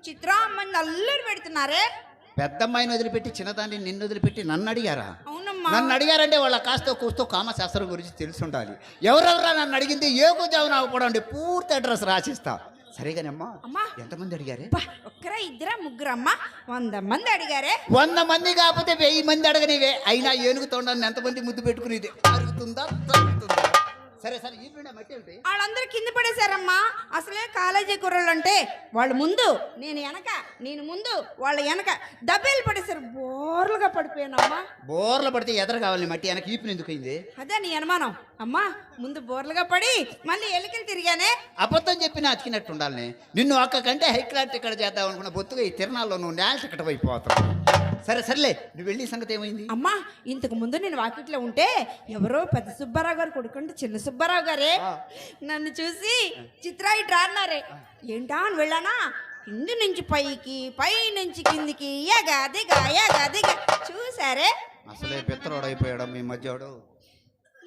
నన్ను చూసి చిత్రా అమ్మాయిని చేసిన చిత్రా అమ్మాయిని అల్లరి పెడుతున్నారే పెద్దమ్మాయిని వదిలిపెట్టి చిన్నదాన్ని నిన్ను వదిలిపెట్టి నన్ను అడిగారా? అవునమ్మా. నన్ను అడిగారంటే వాళ్ళ కాస్త కూస్తో కామశాస్త్రం గురించి తెలిసి ఉండాలి ఎవరెవరా నన్ను అడిగింది? ఏ జావున అవ్వకూడదు పూర్తి అడ్రస్ రాసిస్తా. సరేగానమ్మా అమ్మా. ఎంతమంది అడిగారే? ఒక్కరా ఇద్దరా ముగ్గురమ్మా వంద మంది అడిగారే? వంద మంది కాకపోతే వెయ్యి మంది అడగనివే. అయినా ఏనుగు తోండాన్ని ఎంతమంది ముద్దు పెట్టుకునేది అరుగుతుందా? తరుగుతుందా? సరే సరే ఈ నిండా మట్టి ఏమిటి? వాళ్ళందరూ కింద పడేశారమ్మా. అసలే కాలేజీ కుర్రలు అంటే వాళ్ళు ముందు నేను వెనక నేను ముందు వాళ్ళ వెనక. దబ్బేలు పడేశారు బోర్లుగా పడిపోయానమ్మా. బోర్లు పడితే ఎదర కావాలి మట్టి? వెనక ఈపుని ఎందుకు అయింది? అదే నీ అనుమానం. అమ్మా ముందు బోర్లుగా పడి మళ్ళీ ఎలికలు తిరిగానే. అబద్ధం చెప్పి అతికినట్టు ఉండాలని నిన్ను అక్క కంటే హై క్లాస్ టికెట్ చేద్దాం అనుకున్న బొత్తుగా ఈ తిరణాల్లో నువ్వు నేల టికెట్ అయిపోతావు సరే సర్లే నువ్వు వెళ్ళి సంగతి ఏమైంది? అమ్మా ఇంతకు ముందు నేను వాకిట్లో ఉంటే ఎవరో పెద్ద సుబ్బారావు గారు కొడుకుంటే చిన్న సుబ్బారావు గారే. నన్ను చూసి చిత్రా ఇట్రా అన్నారే. ఏంటా అని వెళ్ళానా? కింది నుంచి పైకి పై నుంచి కిందికి ఎగా దిగా ఎగా దిగా. చూసారే? అసలే పెత్తరోడైపోయాడు మీ మధ్యవాడు?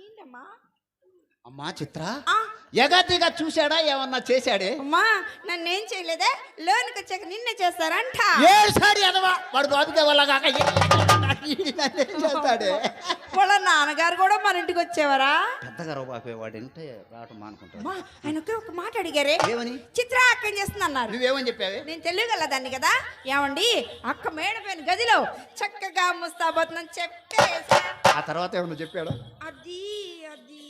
ఏంటమ్మా? అమ్మా చిత్ర ఆ, ఎగతిగా చూశాడా? ఏమన్నా చేశాడే? అమ్మా నన్నేం చేయలేదే? లోనికి వచ్చాక నిన్నే చేస్తారంట. ఏసారి ఎదవా వాడు నన్నేం చేస్తాడే. వాళ్ళ నాన్నగారు కూడా మన ఇంటికి వచ్చేవారా? పెద్దగా రోబాపే వాడు అంటే రావటం మానుకుంటాడు. అమ్మా ఆయన ఒకే ఒక మాట అడిగారే. ఏమని? చిత్ర అక్కని చేస్తుంది అన్నారు నువ్వేమని చెప్పావే? నేను తెలియగలదాన్ని కదా. ఏమండి అక్క మేడపైన గదిలో చక్కగా ముస్తాబోతుందని చెప్పేసా ఆ తర్వాత ఏమన్నా చెప్పాడు? అది అది.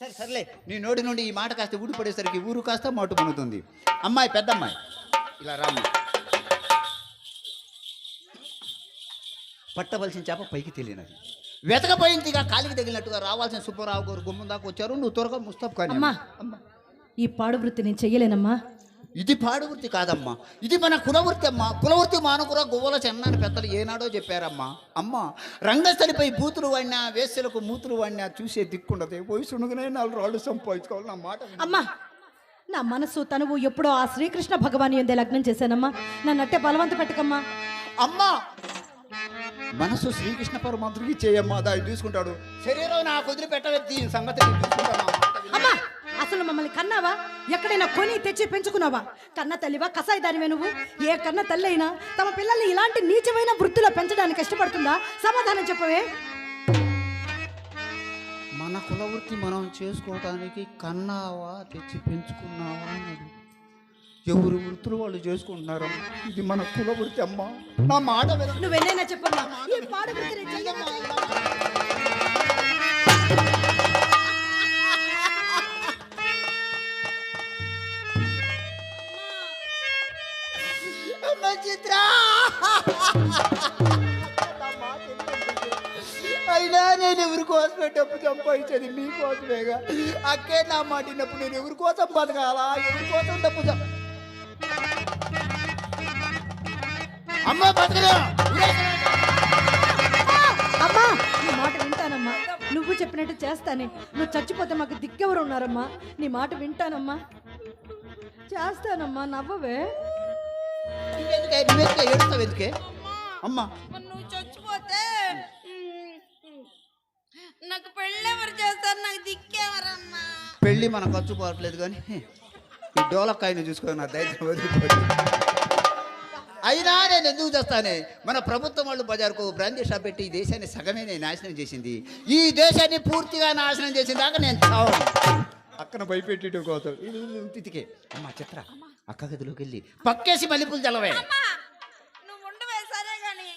సరే సర్లే. నీ నోటి నుండి ఈ మాట కాస్త ఊడిపడేసరికి ఊరు కాస్త మోటు మునుతుంది అమ్మాయి పెద్దమ్మాయి. ఇలా రామ్మ. పట్టవలసిన చేప పైకి తెలియనది వెతకపోయిందిగా కాలికి తగిలినట్టుగా రావాల్సిన సుబ్బారావు గారు గుమ్మం దాకా వచ్చారు. నువ్వు త్వరగా ముస్తాబ్ కానీ అమ్మా. ఈ పాడు వృత్తి నేను చెయ్యలేనమ్మా. ఇది పాడు వృత్తి కాదమ్మా. ఇది మన కులవృత్తి అమ్మా. కులవృత్తి మానకుర గువ్వల చెన్నాని పెద్దలు ఏనాడో చెప్పారమ్మా. అమ్మా రంగస్థలిపై బూతులు వాడినా వేస్యలకు మూతులు వాడినా చూసే దిక్కుండదు. వయసునుగానే నాలుగు రాళ్ళు సంపాదించుకోవాలి. నా మాట. అమ్మా నా మనసు తనువు ఎప్పుడో ఆ శ్రీకృష్ణ భగవాన్ ఎందే లగ్నం చేశానమ్మా. నన్ను అట్టే బలవంత పెట్టకమ్మా. అమ్మా మనసు శ్రీకృష్ణ పరమాత్రుడికి చేయమ్మా దాన్ని తీసుకుంటాడు. శరీరం నాకు వదిలిపెట్టవెత్తి ఈ సంగతి చూసుకుంటాను, నా అసలు మమ్మల్ని కన్నావా? ఎక్కడైనా కొని తెచ్చి పెంచుకున్నావా? కన్న తల్లివా? కసాయిదానివే నువ్వు? ఏ కన్న తల్లి అయినా తమ పిల్లల్ని ఇలాంటి నీచమైన వృత్తిలో పెంచడానికి ఇష్టపడుతుందా? సమాధానం చెప్పవే. మన కులవృత్తి మనం చేసుకోవటానికి కన్నావా తెచ్చి పెంచుకున్నావా ఎవరు వృత్తులు వాళ్ళు చేసుకుంటున్నారమ్మా? ఇది మన కులవృత్తి అమ్మా. నా మాట విను. నువ్వెన్నైనా చెప్పమ్మా. ఈ పాడు నేను ఎవరి కోసమే డబ్బు సంపాదించేది? మీకోసమేగా అక్కే నా మాట విన్నప్పుడు నేను ఎవరి కోసం బతకాలా? ఎవరి కోసం డబ్బు సం- అమ్మ నీ మాట వింటానమ్మా. నువ్వు చెప్పినట్టు చేస్తానే. నువ్వు చచ్చిపోతే మాకు దిక్కెవరు ఉన్నారమ్మా? నీ మాట వింటానమ్మా. చేస్తానమ్మా నవ్వవే. ఎందుకే ఏడుస్తావు ఎందుకే అమ్మ నువ్వు చచ్చిపోతే నాకు పెళ్ళి ఎవరు చేస్తారు? నాకు దిక్కేవరమ్మా పెళ్ళి మన ఖర్చు పోవట్లేదు కానీ ఈ డోలక్కాయని చూసుకొని నా దైత్యం వదిలిపోతుంది అయినా నేను ఎందుకు చేస్తానే? మన ప్రభుత్వం వాళ్ళు బజార్కు బ్రాందీ షాప్ పెట్టి ఈ దేశాన్ని సగమే నేను నాశనం చేసింది. ఈ దేశాన్ని పూర్తిగా నాశనం చేసిన దాకా నేను చావను. అక్కన భయపెట్టి కోసం తితికే అమ్మ చిత్ర. అక్క గదిలోకి వెళ్ళి పక్కేసి మల్లెపూలు చల్లవే అమ్మా నువ్వు ఉండవే సరే గాని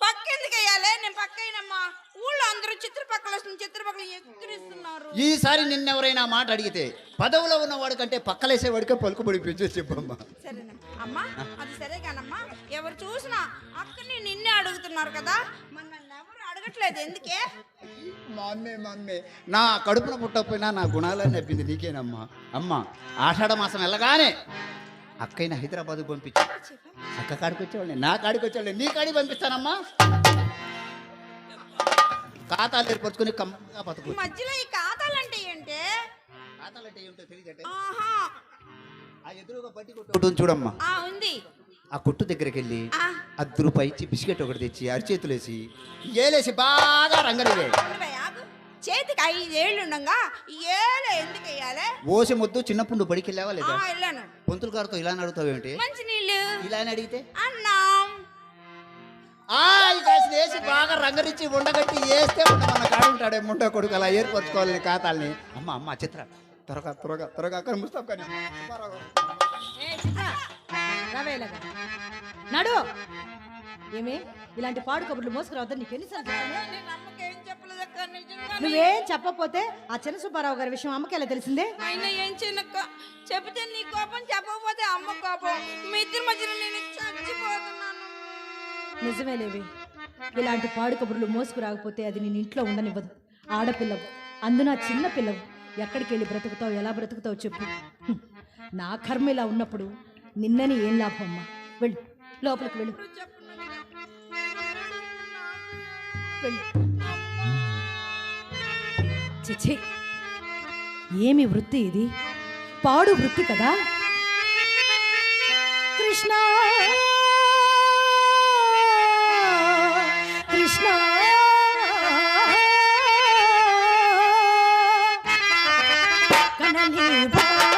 పక్కెందుకు వేయాలి నేను పక్కైనమ్మా ఊళ్ళో అందరూ చిత్రపక్కల చిత్రపక్కల ఎక్కిరిస్తున్నారు ఈసారి నిన్నెవరైనా మాట అడిగితే పదవిలో ఉన్నవాడు కంటే పక్కలేసేవాడికే పలుకుబడి పెంచేసి చెప్పమ్మా. సరేనమ్మా అమ్మా అది సరే కానమ్మా. ఎవరు చూసినా అక్కని నిన్నే అడుగుతున్నారు కదా. ఎవరు అడగట్లేదు? ఎందుకే? మా అమ్మే మా అమ్మే నా కడుపున పుట్టకపోయినా నా గుణాలని చెప్పింది నీకేనమ్మా. అమ్మ ఆషాఢ మాసం వెళ్ళగానే అక్కైన హైదరాబాద్ పంపించి. అక్క కాడికి వచ్చేవాళ్ళని నా కాడికి వచ్చేవాళ్ళని నీ కాడికి పంపిస్తానమ్మా. ఖాతాలు ఏర్పరచుకొని కమ్మగా ఈ బతుకు మధ్యలో ఈ ఖాతాలంటే ఏంటి? ఖాతాలు అంటే ఏమిటో తెలియదంటే? ఆహా. ఆ ఎదురుగా బట్టి కొట్టు చూడమ్మా. ఆ ఉంది. ఆ కొట్టు దగ్గరికి వెళ్ళి అర్ధ రూపాయి ఇచ్చి బిస్కెట్ ఒకటి తెచ్చి అరిచేతులేసి ఏలేసి బాగా రంగలివే చేతికి ఐదేళ్ళు ఉండగా ఏళ్ళు ఎందుకు వేయాలి? ఓసి ముద్దు చిన్నప్పుడు బడికి వెళ్ళావా లేదా? పొంతుల గారితో ఇలా అడుగుతావేంటి మంచి నీళ్ళు ఇలా అడిగితే? అన్నం. వేసి బాగా రంగరించి ఉండగట్టి వేస్తే మన కాడు ఉంటాడే ముండ కొడుకు అలా ఏర్పరచుకోవాలని ఖాతాల్ని. అమ్మ అమ్మ చిత్ర. త్వరగా త్వరగా త్వరగా అక్కడ ముస్తాం కానీ. నడు. ఏమి ఇలాంటి పాడు కబుర్లు మోసుకురావద్దని నీకు ఎన్నిసార్లు నువ్వేం చెప్పకపోతే ఆ చిన్న సుబ్బారావు గారి విషయం అమ్మకి ఎలా తెలిసిందే? అయినా ఏం చిన్నక్క చెబితే నీ కోపం చెప్పకపోతే అమ్మ కోపం. మీ ఇద్దరి మధ్యన నేను చచ్చిపోతున్నాను నిజమే లేవి ఇలాంటి పాడు కబుర్లు మోసుకురాకపోతే అది నేను ఇంట్లో ఉండనివ్వదు. ఆడపిల్లవు. అందున చిన్న పిల్లవు. ఎక్కడికి వెళ్ళి బ్రతుకుతావు? ఎలా బ్రతుకుతావు చెప్పు. నా కర్మ ఇలా ఉన్నప్పుడు నిన్నని ఏం లాభం అమ్మా వెళ్ళు. లోపలికి వెళ్ళు. వెళ్ళు. చిచి ఏమి వృత్తి ఇది? పాడు వృత్తి కదా? కృష్ణ! కృష్ణ కనలేవా కృష్ణ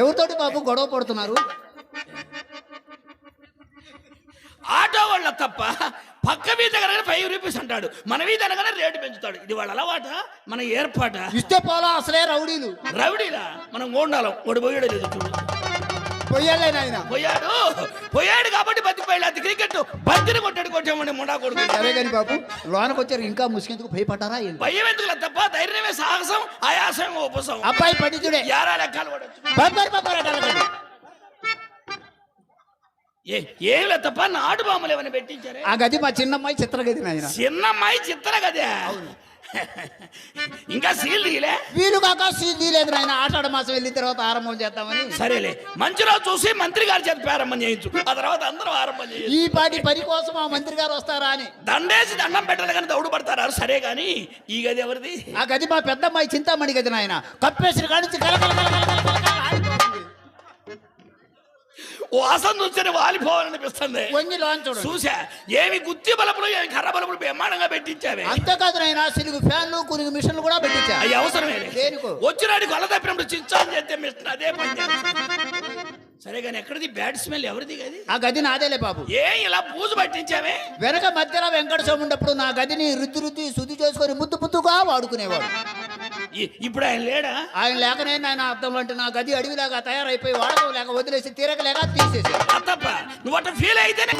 ఎవరితోటి బాబు గొడవ పడుతున్నారు? ఆటో వాళ్ళ తప్ప పక్క మీద అనగానే ఫైవ్ రూపీస్ అంటాడు. మన మీద అనగానే రేటు పెంచుతాడు. ఇది వాళ్ళ అలవాట? మన ఏర్పాట? ఇస్తే పోలా అసలే రౌడీలు. రవిడిలా మనం గోండాలం వాడు పోయాడు లేదు చూడు. పొయ్యాలే నాయన. పోయాడు పోయాడు కాబట్టి బతికిపోయాడు. అది క్రికెట్ బంతిని కొట్టాడు కొట్టామండి ముండా కొడుకు. సరే కానీ బాబు లోనకు వచ్చారు ఇంకా ముసుకెందుకు భయపడ్డారా ఏంటి భయం ఎందుకు తప్ప ధైర్యమే సాహసం ఆయాసం ఉపసం అబ్బాయి పండితుడే యారా లెక్కలు పడవచ్చు బంగారు బంగారు అడగండి. ఏ ఏం లేదు తప్ప నాటు బామ్మలు ఏమైనా పెట్టించారే? ఆ గది మా చిన్నమ్మాయి చిత్రగది నాయన. చిన్నమ్మాయి చిత్ర కదే ఇంకా సీల్ తీయలే? వీలు కాక సీల్ లేదు నాయన. ఆషాఢ మాసం వెళ్ళిన తర్వాత ఆరంభం చేద్దామని. సరేలే. మంచి రోజు చూసి మంత్రి గారి చేత ప్రారంభం చేయించు. ఆ తర్వాత అందరూ ఆరంభం చేయొచ్చు ఈ పాటి పని కోసం ఆ మంత్రి గారు వస్తారా అని. దండేసి దండం పెట్టాలి కానీ దౌడు పడతారు? సరే కానీ ఈ గది ఎవరిది? ఆ గది మా పెద్దమ్మాయి చింతామణి గది నాయన. కప్పేసిన కానించి కల కల కల కల కల కల ఆడిపోతుంది. వాసన చూస్తేనే వాలిపోవాలనిపిస్తుంది వంగి లోన్ చూడండి చూసా ఏమి గుత్తి బలపులు ఏమి కర్ర బలపులు బ్రహ్మాండంగా పెట్టించావే. అంతేకాదు నాయన సిలుగు ఫ్యాన్లు కురుగు మిషన్లు కూడా పెట్టించా. అవి అవసరమే దేనికో? వచ్చినాడు కొల తప్పినప్పుడు చిచ్చా అని చెప్తే మిస్టర్ అదే పని. సరే కానీ ఎక్కడిది? బ్యాడ్ స్మెల్ ఎవరిది గది? ఆ గది నాదేలే బాబు. ఏ ఇలా పూజ పట్టించావే? వెనక మధ్యలో వెంకట స్వామి ఉన్నప్పుడు నా గదిని రుద్ది రుద్ది శుద్ధి చేసుకొని ముద్దు ముద్దుగా వాడుకునేవాడు. ఇప్పుడు ఆయన లేడా? ఆయన లేకనే ఆయన అర్థం అంటే నా గది అడవిలాగా తయారైపోయి వాడకం లేక వదిలేసి తీరక లేక తీసేసాడు అత్తప్ప నువ్వు అట్ట ఫీల్ అయితేనే